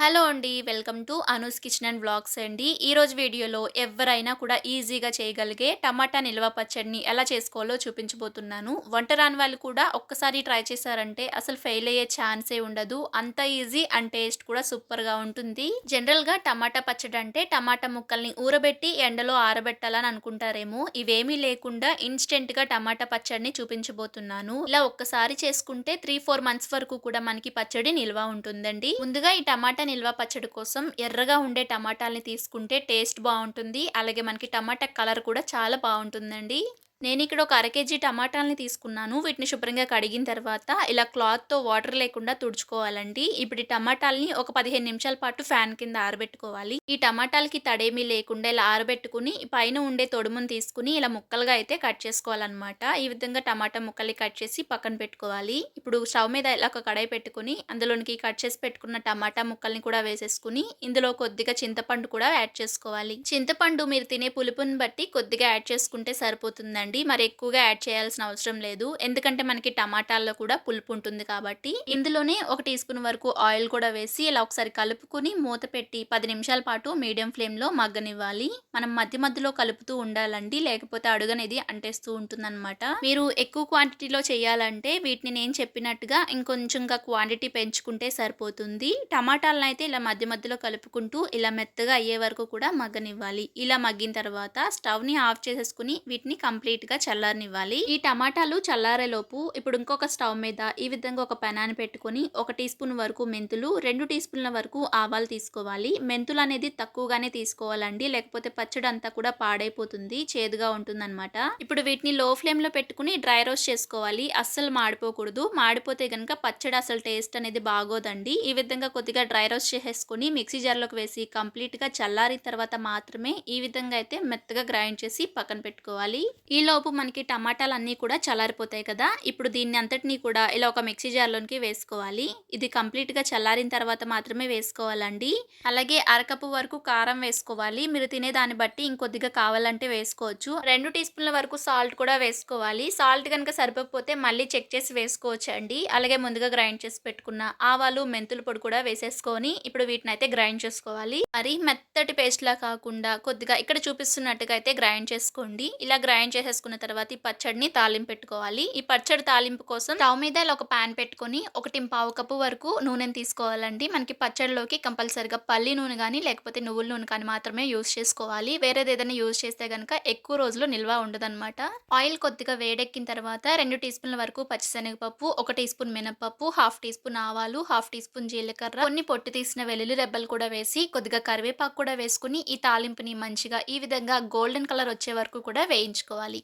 Hello అండి welcome to Anu's kitchen and vlogs అండి. ఈరోజు వీడియోలో ఎవరైనా కూడా ఈజీగా చేయగలిగే టమాటా నిల్వ పచ్చడిని ఎలా చేసుకోవాలో చూపించబోతున్నాను. వంట రాని వాళ్ళు కూడా ఒక్కసారి ట్రై చేశారంటే అసలు ఫెయిల్ అయ్యే ఛాన్సే ఉండదు. అంత ఈజీ అండ్ టేస్ట్ కూడా సూపర్గా ఉంటుంది. జనరల్గా టమాటా పచ్చడి అంటే టమాటా ముక్కల్ని ఊరబెట్టి ఎండలో ఆరబెట్టాలని అనుకుంటారేమో. ఇవేమీ లేకుండా ఇన్స్టెంట్గా టమాటా పచ్చడిని చూపించబోతున్నాను. ఇలా ఒక్కసారి చేసుకుంటే త్రీ ఫోర్ మంత్స్ వరకు కూడా మనకి పచ్చడి నిల్వ ఉంటుందండి. ముందుగా ఈ టమాటా నిల్వ పచ్చడి కోసం ఎర్రగా ఉండే టమాటాలని తీసుకుంటే టేస్ట్ బాగుంటుంది. అలాగే మనకి టమాటా కలర్ కూడా చాలా బాగుంటుందండి. నేను ఇక్కడ ఒక అర కేజీ టమాటాలని తీసుకున్నాను. వీటిని శుభ్రంగా కడిగిన తర్వాత ఇలా క్లాత్తో వాటర్ లేకుండా తుడుచుకోవాలండి. ఇప్పుడు ఈ టమాటాలని ఒక పదిహేను నిమిషాల పాటు ఫ్యాన్ కింద ఆరబెట్టుకోవాలి. ఈ టమాటాలకి తడేమీ లేకుండా ఇలా ఆరబెట్టుకుని పైన ఉండే తొడుమును తీసుకుని ఇలా ముక్కలుగా అయితే కట్ చేసుకోవాలన్నమాట. ఈ విధంగా టమాటా ముక్కల్ని కట్ చేసి పక్కన పెట్టుకోవాలి. ఇప్పుడు స్టవ్ మీద ఇలా ఒక కడాయి పెట్టుకుని అందులోనికి కట్ చేసి పెట్టుకున్న టమాటా ముక్కల్ని కూడా వేసేసుకుని ఇందులో కొద్దిగా చింతపండు కూడా యాడ్ చేసుకోవాలి. చింతపండు మీరు తినే పులుపుని బట్టి కొద్దిగా యాడ్ చేసుకుంటే సరిపోతుందండి. అండి మరి ఎక్కువగా యాడ్ చేయాల్సిన అవసరం లేదు. ఎందుకంటే మనకి టమాటాల్లో కూడా పులుపు ఉంటుంది కాబట్టి. ఇందులోనే ఒక టీ స్పూన్ వరకు ఆయిల్ కూడా వేసి ఇలా ఒకసారి కలుపుకుని మూత పెట్టి పది నిమిషాల పాటు మీడియం ఫ్లేమ్లో మగ్గనివ్వాలి. మనం మధ్య మధ్యలో కలుపుతూ ఉండాలండి. లేకపోతే అడుగనేది అంటేస్తూ ఉంటుందన్నమాట. మీరు ఎక్కువ క్వాంటిటీలో చేయాలంటే వీటిని నేను చెప్పినట్టుగా ఇంకొంచెంగా క్వాంటిటీ పెంచుకుంటే సరిపోతుంది. టమాటాలను అయితే ఇలా మధ్య మధ్యలో కలుపుకుంటూ ఇలా మెత్తగా అయ్యే వరకు కూడా మగ్గనివ్వాలి. ఇలా మగ్గిన తర్వాత స్టవ్ని ఆఫ్ చేసేసుకుని వీటిని కంప్లీట్ గా చల్లారనివ్వాలి. ఈ టమాటాలు చల్లారేలోపు ఇప్పుడు ఇంకొక స్టవ్ మీద ఈ విధంగా ఒక పెనాన్ని పెట్టుకొని ఒక టీ స్పూన్ వరకు మెంతులు రెండు టీ స్పూన్ల వరకు ఆవాలు తీసుకోవాలి. మెంతులు అనేది తక్కువగానే తీసుకోవాలండి. లేకపోతే పచ్చడి అంతా కూడా పాడైపోతుంది చేదుగా ఉంటుందన్నమాట. ఇప్పుడు వీటిని లో ఫ్లేమ్లో పెట్టుకుని డ్రై రోస్ట్ చేసుకోవాలి. అస్సలు మాడిపోకూడదు. మాడిపోతే కనుక పచ్చడి అసలు టేస్ట్ అనేది బాగోదండి. ఈ విధంగా కొద్దిగా డ్రై రోస్ట్ చేసేసుకుని మిక్సీ జార్లోకి వేసి కంప్లీట్గా చల్లారిన తర్వాత మాత్రమే ఈ విధంగా అయితే మెత్తగా గ్రైండ్ చేసి పక్కన పెట్టుకోవాలి. ఈ ఈలోపు మనకి టమాటాలు అన్నీ కూడా చల్లారిపోతాయి కదా. ఇప్పుడు దీన్ని అంతటినీ కూడా ఇలా ఒక మిక్సీ జార్లోనికి వేసుకోవాలి. ఇది కంప్లీట్గా చల్లారిన తర్వాత మాత్రమే వేసుకోవాలండి. అలాగే అరకప్పు వరకు కారం వేసుకోవాలి. మీరు తినే దాన్ని బట్టి ఇంకొద్దిగా కావాలంటే వేసుకోవచ్చు. రెండు టీ స్పూన్ల వరకు సాల్ట్ కూడా వేసుకోవాలి. సాల్ట్ కనుక సరిపోకపోతే మళ్ళీ చెక్ చేసి వేసుకోవచ్చు అండి అలాగే ముందుగా గ్రైండ్ చేసి పెట్టుకున్న ఆవాలు మెంతుల పొడి కూడా వేసేసుకొని ఇప్పుడు వీటిని అయితే గ్రైండ్ చేసుకోవాలి. మరి మెత్తటి పేస్ట్లా కాకుండా కొద్దిగా ఇక్కడ చూపిస్తున్నట్టుగా అయితే గ్రైండ్ చేసుకోండి. ఇలా గ్రైండ్ చేసే వేసుకున్న తర్వాత ఈ పచ్చడిని తాలింపు పెట్టుకోవాలి. ఈ పచ్చడి తాలింపు కోసం స్టవ్ మీద ఇలా ఒక ప్యాన్ పెట్టుకొని ఒకటి పావు కప్పు వరకు నూనెని తీసుకోవాలండి. మనకి పచ్చడిలోకి కంపల్సరిగా పల్లి నూనె కానీ లేకపోతే నువ్వుల నూనె కానీ మాత్రమే యూజ్ చేసుకోవాలి. వేరేది ఏదైనా యూజ్ చేస్తే కనుక ఎక్కువ రోజులు నిల్వ ఉండదన్నమాట. ఆయిల్ కొద్దిగా వేడెక్కిన తర్వాత రెండు టీ స్పూన్ల వరకు పచ్చిశనగపప్పు ఒక టీ స్పూన్ మినపప్పు హాఫ్ టీ స్పూన్ ఆవాలు హాఫ్ టీ స్పూన్ జీలకర్ర కొన్ని పొట్టు తీసిన వెల్లుల్లి రెబ్బలు కూడా వేసి కొద్దిగా కరివేపాకు కూడా వేసుకుని ఈ తాలింపుని మంచిగా ఈ విధంగా గోల్డెన్ కలర్ వచ్చే వరకు కూడా వేయించుకోవాలి.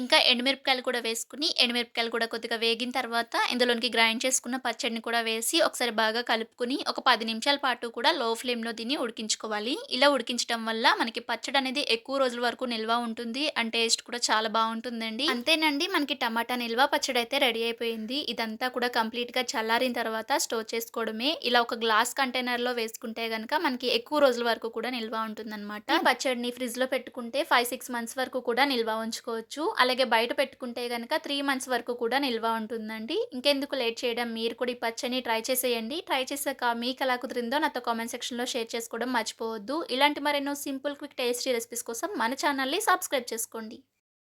ఇంకా ఎండుమిరపకాయలు కూడా వేసుకుని ఎండుమిరపకాయలు కూడా కొద్దిగా వేగిన తర్వాత ఇందులోనికి గ్రైండ్ చేసుకున్న పచ్చడిని కూడా వేసి ఒకసారి బాగా కలుపుకుని ఒక పది నిమిషాల పాటు కూడా లో ఫ్లేమ్లో దీన్ని ఉడికించుకోవాలి. ఇలా ఉడికించడం వల్ల మనకి పచ్చడి అనేది ఎక్కువ రోజుల వరకు నిల్వ ఉంటుంది అండ్ టేస్ట్ కూడా చాలా బాగుంటుందండి. అంతేనండి మనకి టమాటా నిల్వ పచ్చడి అయితే రెడీ అయిపోయింది. ఇదంతా కూడా కంప్లీట్గా చల్లారిన తర్వాత స్టోర్ చేసుకోవడమే. ఇలా ఒక గ్లాస్ కంటైనర్లో వేసుకుంటే కనుక మనకి ఎక్కువ రోజుల వరకు కూడా నిల్వ ఉంటుందన్నమాట. పచ్చడిని ఫ్రిడ్జ్లో పెట్టుకుంటే ఫైవ్ సిక్స్ మంత్స్ వరకు కూడా నిల్వ ఉంచుకోవచ్చు. అలాగే బయట పెట్టుకుంటే కనుక త్రీ మంత్స్ వరకు కూడా నిల్వ ఉంటుందండి. ఇంకెందుకు లేట్ చేయడం? మీరు కూడా ఈ పచ్చని ట్రై చేసేయండి. ట్రై చేసాక మీకు ఎలా కుదిరిందో నాతో కామెంట్ సెక్షన్లో షేర్ చేసుకోవడం మర్చిపోవద్దు. ఇలాంటి మరెన్నో సింపుల్ క్విక్ టేస్టీ రెసిపీస్ కోసం మన ఛానల్ని సబ్స్క్రైబ్ చేసుకోండి.